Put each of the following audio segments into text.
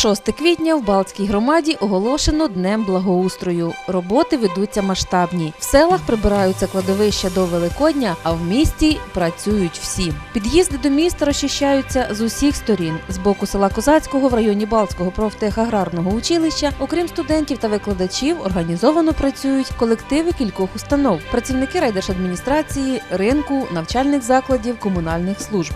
6 квітня в Балтській громаді оголошено Днем благоустрою. Роботи ведуться масштабні. В селах прибираються кладовища до Великодня, а в місті працюють всі. Під'їзди до міста розчищаються з усіх сторін. З боку села Козацького в районі Балтського профтехаграрного училища, окрім студентів та викладачів, організовано працюють колективи кількох установ, працівники райдержадміністрації, ринку, навчальних закладів, комунальних служб.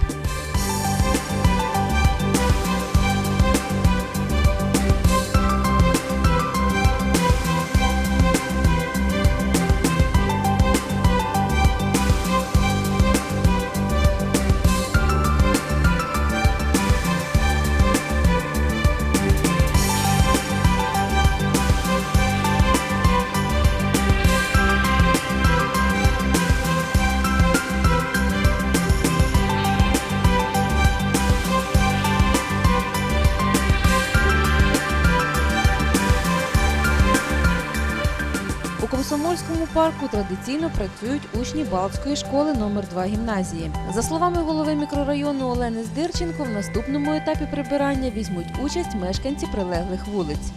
Комсомольському парку традиційно працюють учні Балтської школи номер 2 гімназії. За словами голови мікрорайону Олени Здирченко, в наступному етапі прибирання візьмуть участь мешканці прилеглих вулиць.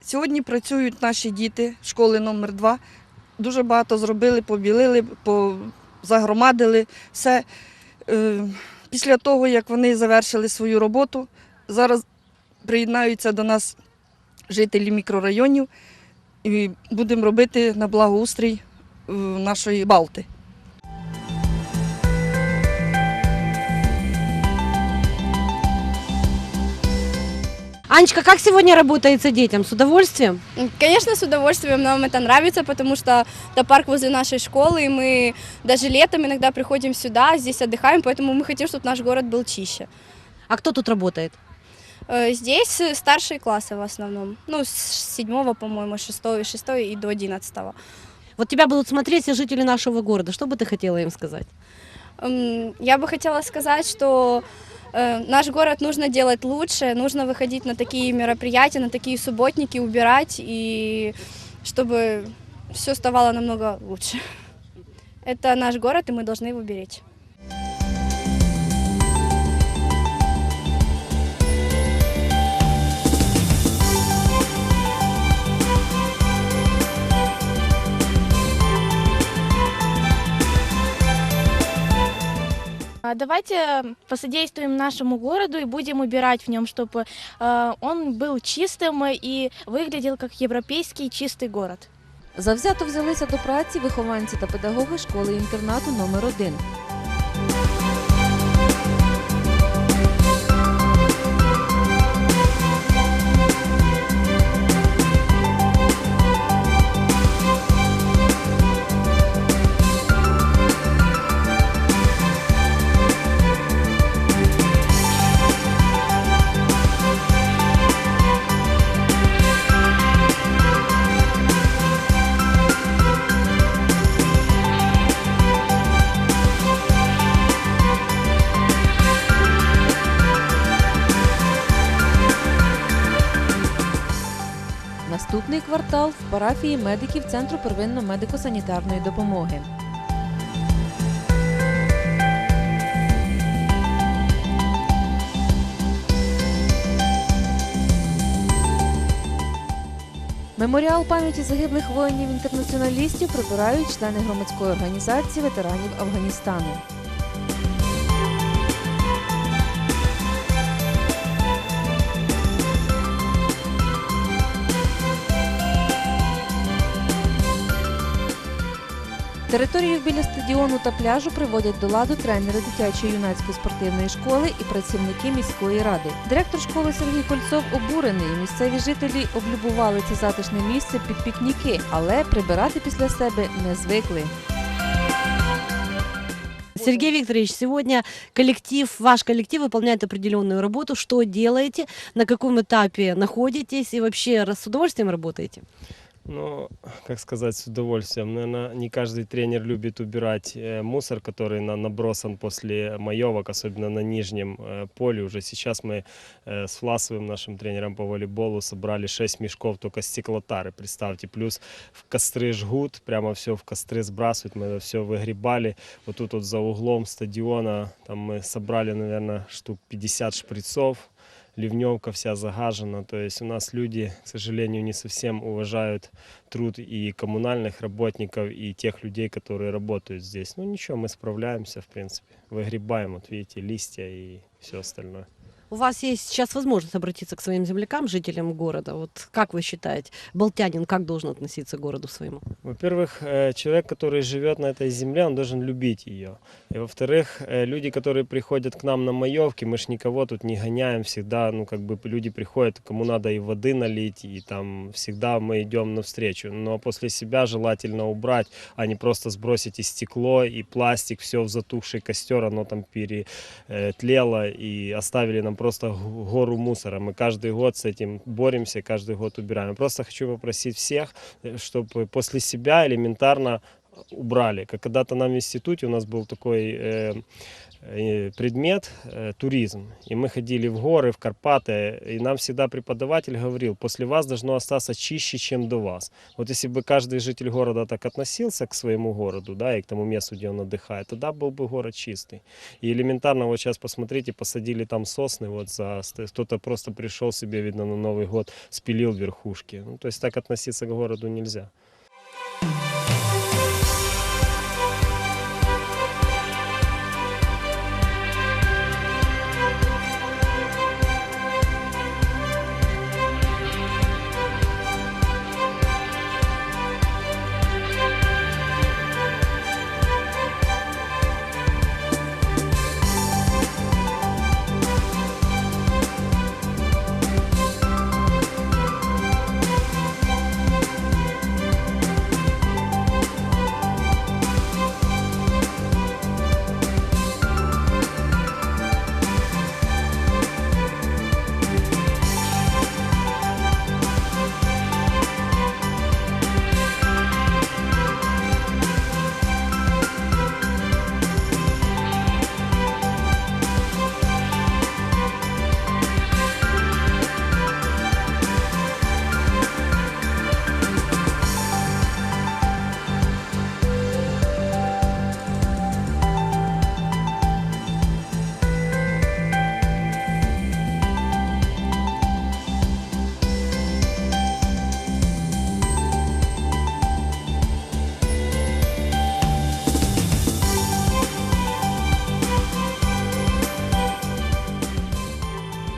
Сьогодні працюють наші діти школи номер 2 Дуже багато зробили, побілили, загромадили все. Е, Після того, як вони завершили свою роботу, зараз приєднаються до нас жителі мікрорайонів і будемо робити на благоустрій е, нашої Балти. Анечка, как сегодня работается детям? С удовольствием? Конечно, с удовольствием нам это нравится, потому что это парк возле нашей школы, и мы даже летом иногда приходим сюда, здесь отдыхаем, поэтому мы хотим, чтобы наш город был чище. А кто тут работает? Э, Здесь э, старшие классы в основном, ну, с седьмого, по-моему, шестого, шестого и до одиннадцатого. Вот тебя будут смотреть все жители нашего города. Что бы ты хотела им сказать? М, Я бы хотела сказать, что э, наш город нужно делать лучше, нужно выходить на такие мероприятия, на такие субботники, убирать, и чтобы все ставало намного лучше. Это наш город, и мы должны его беречь. Давайте посодействуем нашему городу и будем убирать в нем, чтобы э, он был чистым и выглядел как европейский чистый город. Завзято взялися до праці вихованці та педагоги школи-інтернату номер 1 Наступний квартал в парафії медиків Центру первинно-медико-санітарної допомоги. Меморіал пам'яті загиблих воїнів-інтернаціоналістів прибирають члени громадської організації ветеранів Афганістану. Територію біля стадіону та пляжу приводять до ладу тренери дитячої юнацької спортивної школи і працівники міської ради. Директор школи Сергій Кольцов обурений. Місцеві жителі облюбували це затишне місце під пікніки, але прибирати після себе не звикли. Сергей Викторович, сегодня коллектив, ваш коллектив выполняет определенную работу. Что делаете? На каком этапе находитесь? И вообще с удовольствием работаете? Ну, как сказать, с удовольствием. Наверное, не каждый тренер любит убирать э, мусор, который на- набросан после маевок, особенно на нижнем э, поле. Уже сейчас мы э, с Власовым, нашим тренером по волейболу, собрали 6 мешков только стеклотары, представьте. Плюс в костры жгут, прямо все в костры сбрасывают. Мы это все выгребали. Вот тут вот за углом стадиона, там мы собрали, наверное, штук 50 шприцов. ливневка вся загажена. То есть у нас люди, к сожалению, не совсем уважают труд и коммунальных работников, и тех людей, которые работают здесь. Ну ничего, мы справляемся, в принципе. Выгребаем, вот видите, листья и все остальное. У вас есть сейчас возможность обратиться к своим землякам, жителям города. Вот как вы считаете, балтянин как должен относиться к городу своему? Во-первых, э, человек, который живет на этой земле, он должен любить ее. И во-вторых, э, люди, которые приходят к нам на маевки, мы ж никого тут не гоняем, всегда, ну, как бы люди приходят, кому надо и воды налить, и там всегда мы идем навстречу. Но после себя желательно убрать, а не просто сбросить и стекло, и пластик, все в затухший костер, оно там перетлело, и оставили нам просто г- гору мусора. Мы каждый год с этим боремся, каждый год убираем. Я просто хочу попросить всех, чтобы после себя элементарно убрали. Как когда-то нам в институте у нас был такой э, э, предмет э, туризм, и мы ходили в горы, в Карпаты, и нам всегда преподаватель говорил, после вас должно остаться чище, чем до вас. Вот если бы каждый житель города так относился к своему городу, да, и к тому месту, где он отдыхает, тогда был бы город чистый. И элементарно вот сейчас посмотрите, посадили там сосны, вот за кто-то просто пришел себе, видно, на Новый год, спилил верхушки. Ну, то есть так относиться к городу нельзя.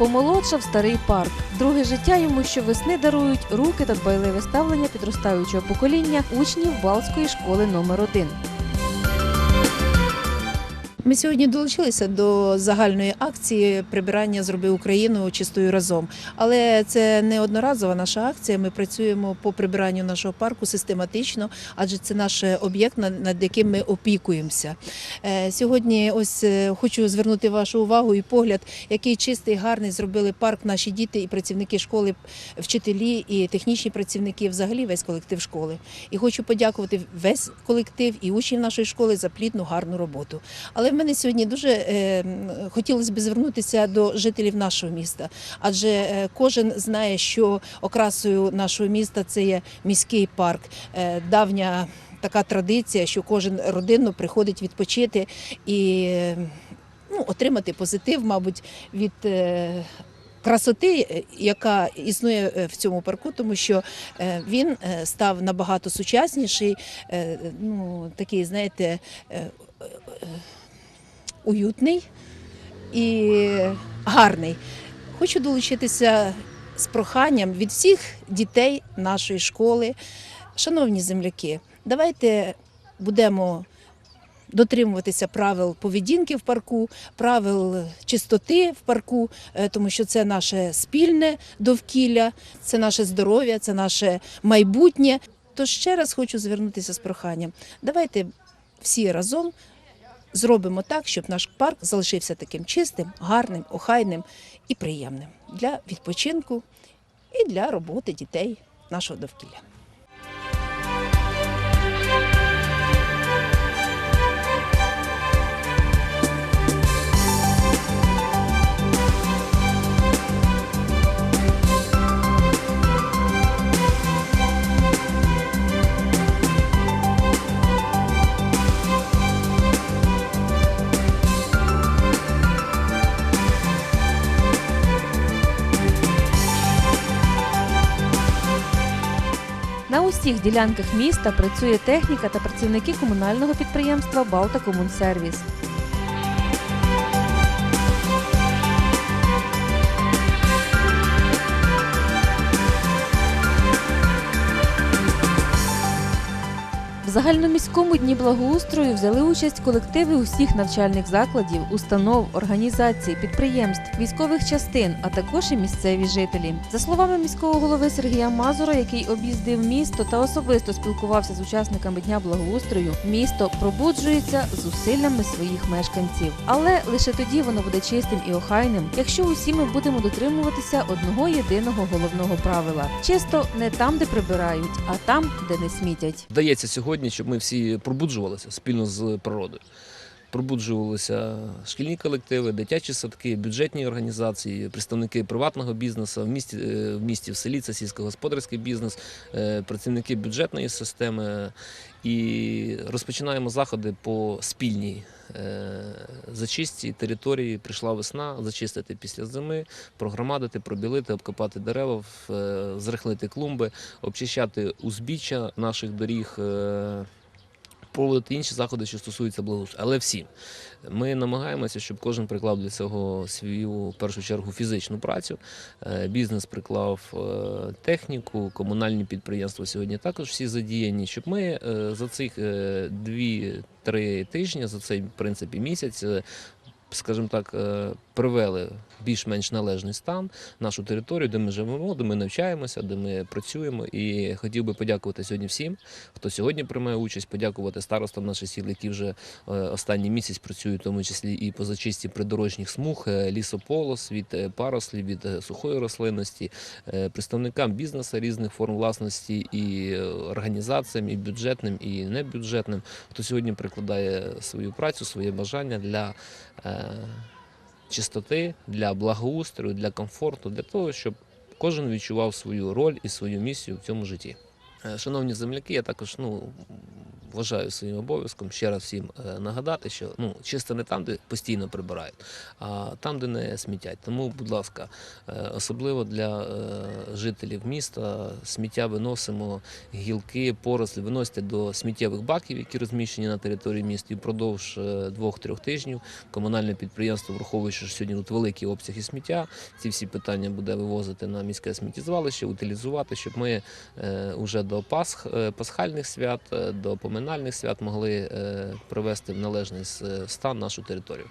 Помолодшав старий парк. Друге життя йому щовесни дарують руки та дбайливе ставлення підростаючого покоління учнів Балтської школи номер 1 Ми сьогодні долучилися до загальної акції прибирання зроби Україну чистою разом. Але це не одноразова наша акція. Ми працюємо по прибиранню нашого парку систематично, адже це наш об'єкт, над яким ми опікуємося. Е, Сьогодні ось е, хочу звернути вашу увагу і погляд, який чистий, гарний зробили парк наші діти і працівники школи, вчителі і технічні працівники, взагалі весь колектив школи. І хочу подякувати весь колектив і учнів нашої школи за плідну, гарну роботу. Але в мене сьогодні дуже е, хотілося б звернутися до жителів нашого міста, адже е, кожен знає, що окрасою нашого міста це є міський парк, е, давня. Така традиція, що кожен родинно приходить відпочити і ну, отримати позитив, мабуть, від е, красоти, яка існує е, в цьому парку, тому що е, він став набагато сучасніший, ну, такий, знаєте, уютний і гарний. Хочу долучитися з проханням від всіх дітей нашої школи. Шановні земляки, давайте будемо дотримуватися правил поведінки в парку, правил чистоти в парку, е, тому що це наше спільне довкілля, це наше здоров'я, це наше майбутнє. Тож ще раз хочу звернутися з проханням. Давайте всі разом зробимо так, щоб наш парк залишився таким чистим, гарним, охайним і приємним для відпочинку і для роботи дітей нашого довкілля. Усіх ділянках міста працює техніка та працівники комунального підприємства Балтакомунсервіс. В загальноміському дні благоустрою взяли участь колективи усіх навчальних закладів, установ, організацій, підприємств, військових частин, а також і місцеві жителі. За словами міського голови Сергія Мазура, який об'їздив місто та особисто спілкувався з учасниками дня благоустрою, місто пробуджується зусиллями своїх мешканців. Але лише тоді воно буде чистим і охайним, якщо усі ми будемо дотримуватися одного єдиного головного правила: чисто не там, де прибирають, а там, де не смітять. Вдається сьогодні, щоб ми всі пробуджувалися спільно з природою. Пробуджувалися шкільні колективи, дитячі садки, бюджетні організації, представники приватного бізнесу в місті, е, в місті, в селі це сільськогосподарський бізнес, е, працівники бюджетної системи. І розпочинаємо заходи по спільній е, зачистці території. Прийшла весна, зачистити після зими, прогромадити, пробілити, обкопати дерева, е, зрихлити клумби, обчищати узбіччя наших доріг. Проводити інші заходи, що стосуються благоустрою, але всім. Ми намагаємося, щоб кожен приклав для цього свою в першу чергу фізичну працю. Е, Бізнес приклав е, техніку, комунальні підприємства сьогодні також всі задіяні, щоб ми е, за цих дві-три тижні, за цей в принципі місяць, скажімо так, привели більш-менш належний стан нашу територію, де ми живемо, де ми навчаємося, де ми працюємо. І хотів би подякувати сьогодні всім, хто сьогодні приймає участь, подякувати старостам наших сіл, які вже е, останній місяць працюють, в тому числі і по зачисті придорожніх смуг, е, лісополос від е, парослів, від сухої рослинності, представникам бізнесу різних форм власності і організаціям, і бюджетним, і небюджетним, хто сьогодні прикладає свою працю, своє бажання для. Чистоти для благоустрою, для комфорту, для того, щоб кожен відчував свою роль і свою місію в цьому житті. Е, Шановні земляки, я також ну, вважаю своїм обов'язком ще раз всім е, нагадати, що ну, чисто не там, де постійно прибирають, а там, де не смітять. Тому, будь ласка, е, особливо для е, жителів міста сміття виносимо, гілки, порослі виносите до сміттєвих баків, які розміщені на території міста, і впродовж двох-трьох тижнів комунальне підприємство, враховуючи, що сьогодні тут великі обсяги сміття, ці всі питання буде вивозити на міське сміттєзвалище, утилізувати, щоб ми е, уже до Пасх, пасхальних свят, до поминальних свят могли е, привести в належний стан нашу територію.